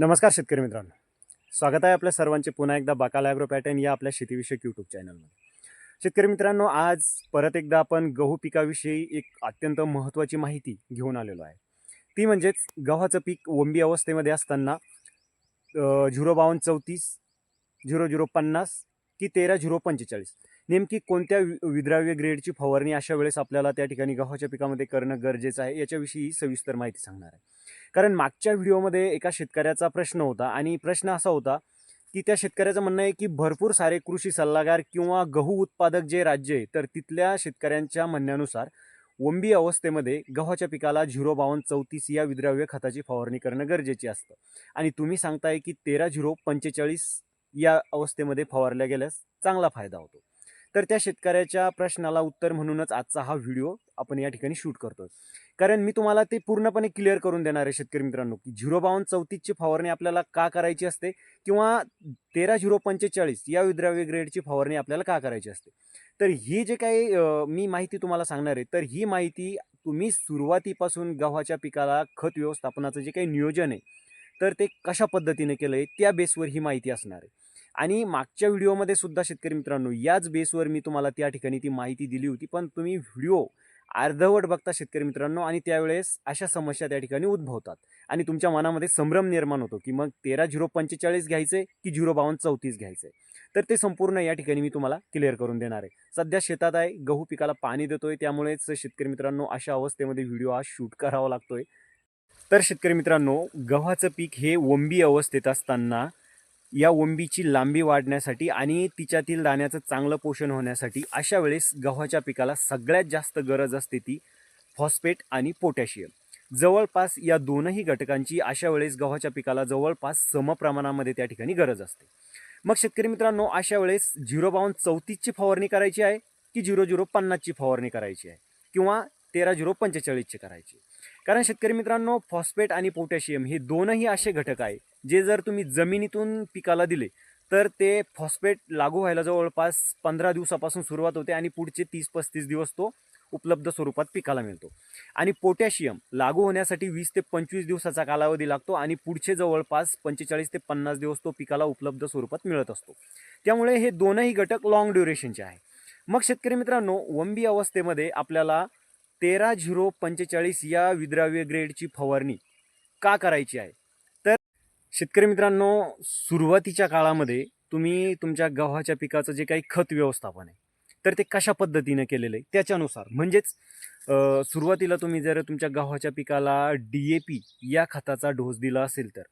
नमस्कार शेतकरी मित्रांनो. स्वागत आहे आपल्या सर्वांचे पुन्हा एकदा बाकाल ॲग्रो पॅटर्न या आपल्या शेतीविषयक यूट्यूब चॅनलमध्ये शेतकरी मित्रांनो आज परत एकदा आपण गहू पिकाविषयी एक अत्यंत महत्त्वाची माहिती घेऊन आलेलो आहे. ती म्हणजेच गव्हाचं पीक वंबी अवस्थेमध्ये असताना झिरो बावन्न चौतीस झिरो झिरो पन्नास की तेरा झिरो पंचेचाळीस. नेमकी कोणत्या वि- विद्राव्य ग्रेडची फवारणी अशा वेळेस आपल्याला त्या ठिकाणी गव्हाच्या पिकामध्ये करणं गरजेचं आहे याच्याविषयी सविस्तर माहिती सांगणार आहे. कारण मागच्या व्हिडिओमध्ये एका शेतकऱ्याचा प्रश्न होता आणि प्रश्न असा होता की त्या शेतकऱ्याचं म्हणणं आहे की भरपूर सारे कृषी सल्लागार किंवा गहू उत्पादक जे राज्य आहे तर तिथल्या शेतकऱ्यांच्या म्हणण्यानुसार वंबी अवस्थेमध्ये गव्हाच्या पिकाला झिरो बावन्न चौतीस या विद्राव्य खताची फवारणी करणं गरजेचे असतं. आणि तुम्ही सांगताय की तेरा झिरो पंचेचाळीस या अवस्थेमध्ये फवारल्या गेल्यास चांगला फायदा होतो. तर त्या शेतकऱ्याच्या प्रश्नाला उत्तर म्हणूनच आजचा हा व्हिडिओ आपण या ठिकाणी शूट करतो कारण मी तुम्हाला ते पूर्णपणे क्लिअर करून देणार आहे शेतकरी मित्रांनो की झिरो बावन्न चौतीसची फवारणी आपल्याला का करायची असते किंवा तेरा झिरो पंचेचाळीस या विद्राव्य ग्रेडची फवारणी आपल्याला का करायची असते? तर ही जे काही मी माहिती तुम्हाला सांगणार आहे तर ही माहिती तुम्ही सुरुवातीपासून गव्हाच्या पिकाला खत व्यवस्थापनाचं जे काही नियोजन आहे तर ते कशा पद्धतीने केलं आहे त्या बेसवर ही माहिती असणार आहे. आणि मागच्या व्हिडिओमध्ये सुद्धा शेतकरी मित्रांनो याच बेसवर मी तुम्हाला त्या ठिकाणी ती माहिती दिली होती. पण तुम्ही व्हिडिओ अर्धवट बघता शेतकरी मित्रांनो आणि त्यावेळेस अशा समस्या त्या ठिकाणी उद्भवतात. आणि तुमच्या मनामध्ये संभ्रम निर्माण होतो की मग तेरा झिरो पंचेचाळीस घ्यायचे की झिरो बावन्न चौतीस घ्यायचे? तर ते संपूर्ण या ठिकाणी मी तुम्हाला क्लिअर करून देणार आहे. सध्या शेतात आहे गहू पिकाला पाणी देतोय त्यामुळेच शेतकरी मित्रांनो अशा अवस्थेमध्ये व्हिडिओ हा शूट करावा लागतोय. तर शेतकरी मित्रांनो गव्हाचं पीक हे वंबी अवस्थेत असताना या ओंबीची लांबी वाढण्यासाठी आणि तिच्यातील दाण्याचं चांगलं पोषण होण्यासाठी अशा वेळेस गव्हाच्या पिकाला सगळ्यात जास्त गरज असते ती फॉस्फेट आणि पोटॅशियम. जवळपास या दोनही घटकांची अशा वेळेस गव्हाच्या पिकाला जवळपास समप्रमाणामध्ये त्या ठिकाणी गरज असते. मग शेतकरी मित्रांनो अशा वेळेस झिरो बावन्न चौतीसची फवारणी करायची आहे की झिरो झिरो पन्नासची फवारणी करायची आहे? किंवा तेरा झिरो पंचेचाळीसची करायची कारण शेतकरी मित्रांनो फॉस्फेट आणि पोटॅशियम हे दोनही असे घटक आहे जे जर तुम्ही जमिनीतून पिकाला दिले तर ते फॉस्फेट लागू व्हायला जवळपास पंधरा दिवसापासून सुरुवात होते आणि पुढचे तीस पस्तीस दिवस तो उपलब्ध स्वरूपात पिकाला मिळतो. आणि पोटॅशियम लागू होण्यासाठी वीस ते पंचवीस दिवसाचा कालावधी लागतो आणि पुढचे जवळपास पंचेचाळीस ते पन्नास दिवस तो पिकाला उपलब्ध स्वरूपात मिळत असतो. त्यामुळे हे दोनही घटक लाँग ड्युरेशनचे आहे. मग शेतकरी मित्रांनो वंबी अवस्थेमध्ये आपल्याला तेरा झिरो पंचेचाळीस या विद्राव्य ग्रेडची फवारणी का करायची आहे? तर शेतकरी मित्रांनो सुरुवातीच्या काळामध्ये तुम्ही तुमच्या गव्हाच्या पिकाचं जे काही खत व्यवस्थापन आहे तर ते कशा पद्धतीनं केलेलं आहे त्याच्यानुसार. म्हणजेच सुरुवातीला तुम्ही जर तुमच्या गव्हाच्या पिकाला डी ए पी या खताचा डोस दिला असेल तर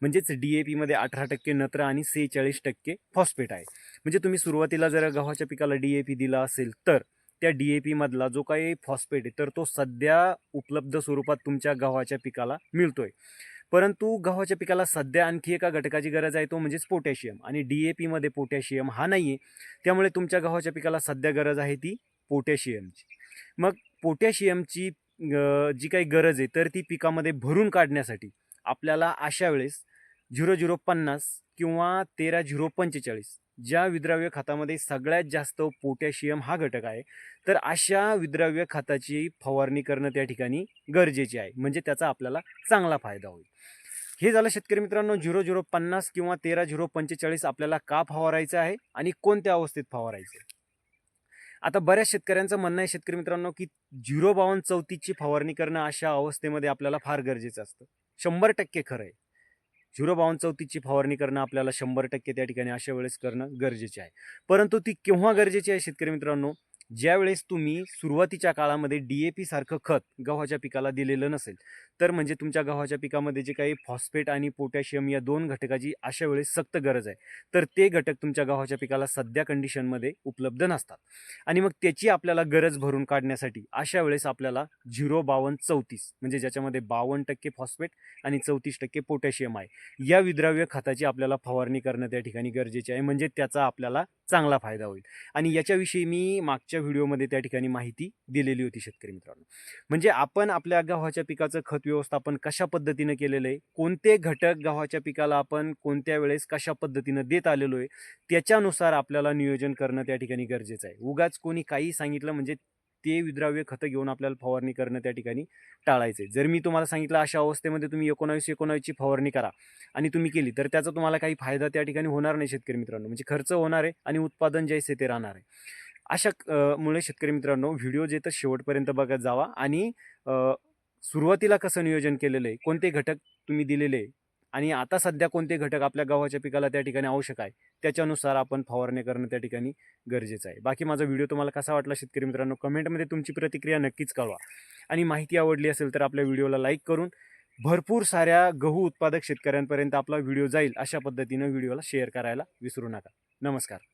म्हणजेच डी ए पीमध्ये अठरा टक्के नत्र आणि सेहेचाळीस टक्के फॉस्फेट आहे. म्हणजे तुम्ही सुरुवातीला जर गव्हाच्या पिकाला डी ए पी दिला असेल तर त्या डी ए पीमधला जो काही फॉस्फेट आहे तर तो सध्या उपलब्ध स्वरूपात तुमच्या गव्हाच्या पिकाला मिळतोय. परंतु गव्हाच्या पिकाला सध्या आणखी एका घटकाची गरज आहे तो म्हणजेच पोटॅशियम आणि डी ए पीमध्ये पोटॅशियम हा नाही आहे त्यामुळे तुमच्या गव्हाच्या पिकाला सध्या गरज आहे ती पोटॅशियमची मग पोटॅशियमची जी काही गरज आहे तर ती पिकामध्ये भरून काढण्यासाठी आपल्याला अशा वेळेस झिरो झिरो पन्नास किंवा तेरा झिरो पंचेचाळीस ज्या विद्राव्य खतामध्ये सगळ्यात जास्त पोटॅशियम हा घटक आहे तर अशा विद्राव्य खताची फवारणी करणं त्या ठिकाणी गरजेचे आहे म्हणजे त्याचा आपल्याला चांगला फायदा होईल. हे झालं शेतकरी मित्रांनो झिरो झिरो पन्नास किंवा तेरा झिरो पंचेचाळीस आपल्याला का फवारायचं आहे आणि कोणत्या अवस्थेत फवारायचं आहे? आता बऱ्याच शेतकऱ्यांचं म्हणणं आहे शेतकरी मित्रांनो की झिरो बावन्न चौतीसची फवारणी करणं अशा अवस्थेमध्ये आपल्याला फार गरजेचं असतं. शंभर टक्के खरं आहे. झिरो बावन्न चौतीसची फवारणी करणं आपल्याला शंभर टक्के त्या ठिकाणी अशा वेळेस करणं गरजेचे आहे. परंतु ती केव्हा गरजेची आहे शेतकरी मित्रांनो? ज्यावेळेस तुम्ही सुरुवातीच्या काळामध्ये डी ए पीसारखं खत गव्हाच्या पिकाला दिलेलं नसेल तर म्हणजे तुमच्या गव्हाच्या पिकामध्ये जे काही फॉस्फेट आणि पोटॅशियम या दोन घटकाची अशा वेळेस सक्त गरज आहे. तर ते घटक तुमच्या गव्हाच्या पिकाला सध्या कंडिशनमध्ये उपलब्ध नसतात. आणि मग त्याची आपल्याला गरज भरून काढण्यासाठी अशा वेळेस आपल्याला झिरो बावन्न चौतीस म्हणजे ज्याच्यामध्ये बावन्न टक्के फॉस्फेट आणि चौतीस टक्के पोटॅशियम आहे या विद्राव्य खताची आपल्याला फवारणी करणं त्या ठिकाणी गरजेचे आहे. म्हणजे त्याचा आपल्याला चांगला फायदा होईल. आणि याच्याविषयी मी मागच्या व्हिडिओमध्ये त्या ठिकाणी माहिती दिलेली होती शेतकरी मित्रांनो. म्हणजे आपण आपल्या गव्हाच्या पिकाचं खत व्यवस्थापन कशा पद्धतीनं केलेलं आहे? कोणते घटक गव्हाच्या पिकाला आपण कोणत्या वेळेस कशा पद्धतीनं देत आलेलो आहे? त्याच्यानुसार आपल्याला नियोजन करणं त्या ठिकाणी गरजेचं आहे. उगाच कोणी काही सांगितलं म्हणजे ते विद्राव्य खतं घेऊन आपल्याला फवारणी करणं त्या ठिकाणी टाळायचं आहे जर मी तुम्हाला सांगितलं अशा अवस्थेमध्ये तुम्ही एकोणावीस एकोणावीसची फवारणी करा आणि तुम्ही केली तर त्याचा तुम्हाला काही फायदा त्या ठिकाणी होणार नाही शेतकरी मित्रांनो. म्हणजे खर्च होणार आहे आणि उत्पादन जे आहे ते राहणार आहे. अशा मुळे शेतकरी मित्रांनो व्हिडिओ जे तर शेवटपर्यंत बघत जावा आणि सुरुवातीला कसं नियोजन केलेलं आहे कोणते घटक तुम्ही दिलेले आहे आणि आता सध्या कोणते घटक आपल्या गव्हाच्या पिकाला त्या ठिकाणी आवश्यक आहे त्याच्यानुसार आपण फवारणी करणं त्या ठिकाणी गरजेचं आहे. बाकी माझा व्हिडिओ तुम्हाला कसा वाटला शेतकरी मित्रांनो कमेंटमध्ये तुमची प्रतिक्रिया नक्कीच कळवा आणि माहिती आवडली असेल तर आपल्या व्हिडिओला लाईक करून भरपूर साऱ्या गहू उत्पादक शेतकऱ्यांपर्यंत आपला व्हिडिओ जाईल अशा पद्धतीनं व्हिडिओला शेअर करायला विसरू नका. नमस्कार.